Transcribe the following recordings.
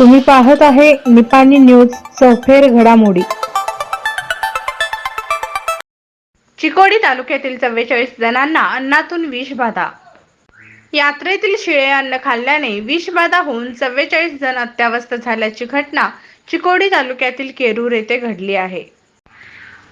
तुम्ही पाहत आहे निपाणी न्यूज चौफेर घडामोडी. चिकोडी तालुक्यातील चव्वेचाळीस जणांना अन्नातून विषबाधा यात्रेतील शिळे अन्न खाल्ल्याने विषबाधा होऊन चव्वेचाळीस जण अत्यावस्थ झाल्याची घटना चिकोडी तालुक्यातील केरूर येथे घडली आहे.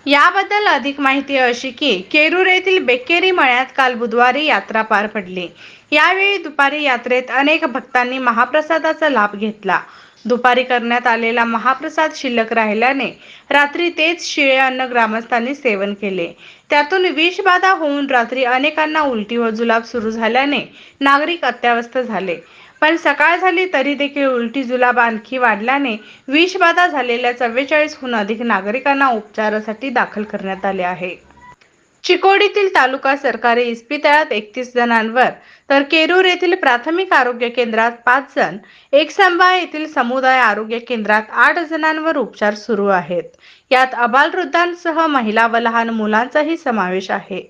याबद्दल अधिक माहिती अशी की केरूर येथील बेक्केरी मळ्यात काल बुधवारी यात्रा पार पडली. यावेळी दुपारी यात्रेत अनेक भक्तांनी महाप्रसादाचा लाभ घेतला. दुपारी करण्यात आलेला महाप्रसाद शिल्लक राहिल्याने रात्री तेच शिळे अन्न ग्रामस्थांनी सेवन केले. त्यातून विषबाधा होऊन रात्री अनेकांना उलटी व जुलाब सुरू झाल्याने नागरिक अत्यावस्थ झाले. पण सकाळ झाली तरी देखील उलटी जुलाब आणखी वाढल्याने विषबाधा झालेल्या चव्वेचाळीसहून अधिक नागरिकांना उपचारासाठी दाखल करण्यात आले आहे. चिकोडीतील तालुका सरकारी इस्पितळात एकतीस जणांवर तर केरूर येथील प्राथमिक आरोग्य केंद्रात पाच जण एकसंबा येथील समुदाय आरोग्य केंद्रात आठ जणांवर उपचार सुरू आहेत. यात अबालवृद्धांसह महिला व लहान मुलांचाही समावेश आहे.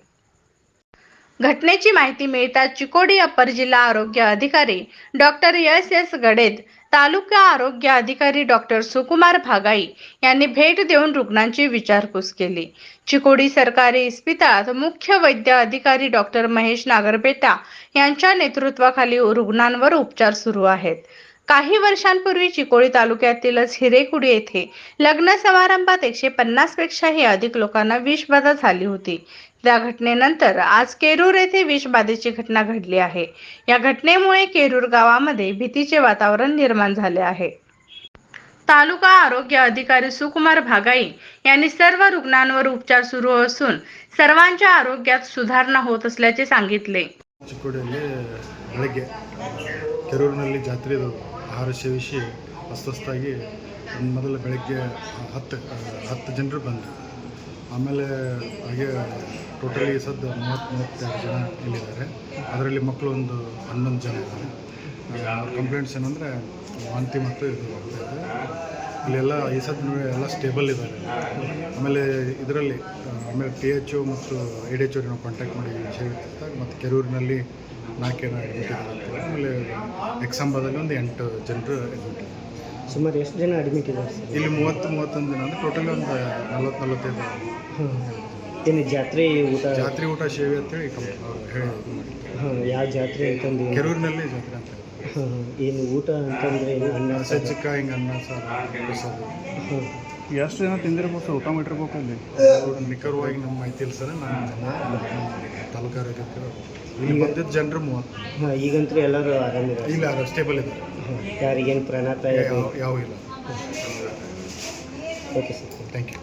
घटनेची माहिती मिळताच चिकोडी अप्पर जिल्हा आरोग्य अधिकारी doctor S S Gaded taluka आरोग्य अधिकारी डॉक्टर सुकुमार भागाई यांनी भेट देऊन रुग्णांची विचारपूस केली. चिकोडी सरकारी इस्पितळात मुख्य वैद्य अधिकारी डॉक्टर महेश नागरपेटा यांच्या नेतृत्वाखाली रुग्णांवर उपचार सुरू आहेत. काही वर्षांपूर्वी चिकोडी तालुक्यातीलच हिरेकुडी येथे लग्न समारंभात एकशे पन्नास पेक्षाही अधिक लोकांना विषबाधा झाली होती. त्या घटनेनंतर आज केरूर येथे विषबाधेची घटना घडली आहे या घटनेमुळे केरूर गावामध्ये भीतीचे वातावरण निर्माण झाले आहे तालुका आरोग्य अधिकारी सुकुमार भागाई यांनी सर्व रुग्णांवर उपचार सुरू असून सर्वांच्या आरोग्यात सुधारणा होत असल्याचे सांगितले ಚಿಕ್ಕೋಡಿಯಲ್ಲಿ ಬೆಳಗ್ಗೆ ಕೆರೂರಿನಲ್ಲಿ ಜಾತ್ರೆದು ಆಹಾರ ಸೇವಿಸಿ ಅಸ್ವಸ್ಥಾಗಿ ಮೊದಲು ಬೆಳಗ್ಗೆ ಹತ್ತು ಹತ್ತು ಜನರು ಬಂದರು ಆಮೇಲೆ ಹಾಗೆ ಟೋಟಲಿ ಸದ್ದು ಮೂವತ್ತು ಮೂವತ್ತೆರಡು ಜನ ಇಲ್ಲಿದ್ದಾರೆ. ಅದರಲ್ಲಿ ಮಕ್ಕಳು ಒಂದು ಹನ್ನೊಂದು ಜನ ಇದ್ದಾರೆ. ಕಂಪ್ಲೇಂಟ್ಸ್ ಏನಂದರೆ ವಾಂತಿ ಮತ್ತು ಇದು ಆಗ್ತಾ ಇದೆ. ಇಲ್ಲೆಲ್ಲ ಈ ಸದ್ದು ಎಲ್ಲ ಸ್ಟೇಬಲ್ ಇದ್ದಾರೆ. ಆಮೇಲೆ ಇದರಲ್ಲಿ ಆಮೇಲೆ ಟಿ ಎಚ್ ಒ ಮತ್ತು ಎ ಡಿ ಎಚ್ ನಾವು ಕಾಂಟ್ಯಾಕ್ಟ್ ಮಾಡಿ ಹೇಳಿದಾಗ ಮತ್ತು ಕೆರೂರಿನಲ್ಲಿ ನಾಲ್ಕು ಜನ admit ಇದ್ದಾರೆ. ಆಮೇಲೆ ಎಕ್ಸಾಂಬಾದಲ್ಲಿ ಒಂದು ಎಂಟು ಜನರು ಅಡ್ಮಿಟ್ ಇದ್ದಾರೆ. ಸುಮಾರು ಎಷ್ಟು ಜನ ಅಡ್ಮಿಟ್ ಇದ್ದಾರೆ ಇಲ್ಲಿ ಮೂವತ್ತು ಮೂವತ್ತೊಂದು ಜನ ಅಂದರೆ ಟೋಟಲಿ ಒಂದು ನಲ್ವತ್ತು ನಲ್ವತ್ತೈದು ಏನು ಜಾತ್ರೆ ಊಟ? ಜಾತ್ರೆ ಊಟ ಸೇವೆ ಅಂತೇಳಿ ಇದು ಮಾಡಿದ್ರು. ಹಾಂ ಯಾವ ಜಾತ್ರೆ ಅಂತಂದು? ಕೆರೂರಿನಲ್ಲಿ ಜಾತ್ರೆ ಅಂತ ಹಾಂ ಏನು ಊಟ ಅಂತಂದರೆ ಏನು ಅನ್ನ ಸಾರು? ಸಜ್ಜಿಕ ಹಿಂಗೆ ಅನ್ನ ಸಾರು ಸಾರು. ಹಾಂ. ಎಷ್ಟು ಜನ ತಿಂದಿರ್ಬೇಕು ಸರ್ ಊಟ ಮಾಡಿರ್ಬೇಕು ಅಲ್ಲಿ? ನಿಖರವಾಗಿ ನಮ್ಮ ಮಾಹಿತಿ ಇಲ್ಲ ಸರ್ ನಾನು ತಾಲೂಕು ಆರೋಗ್ಯ ಇಲ್ಲಿ ಬಂದಿದ್ದು ಜನರು ಮೂವತ್ತು. ಹಾಂ ಈಗಂತೂ ಎಲ್ಲರೂ ಆರಾಮಿದ್ದಾರೆ ಇಲ್ಲ ಸ್ಟೇಬಲ್ ಇದೆ ಹಾಂ ಯಾರಿಗೇನು ಪ್ರಾಣಾಪಾಯ ಯಾವ ಯಾವ ಇಲ್ಲ. Okay sir thank you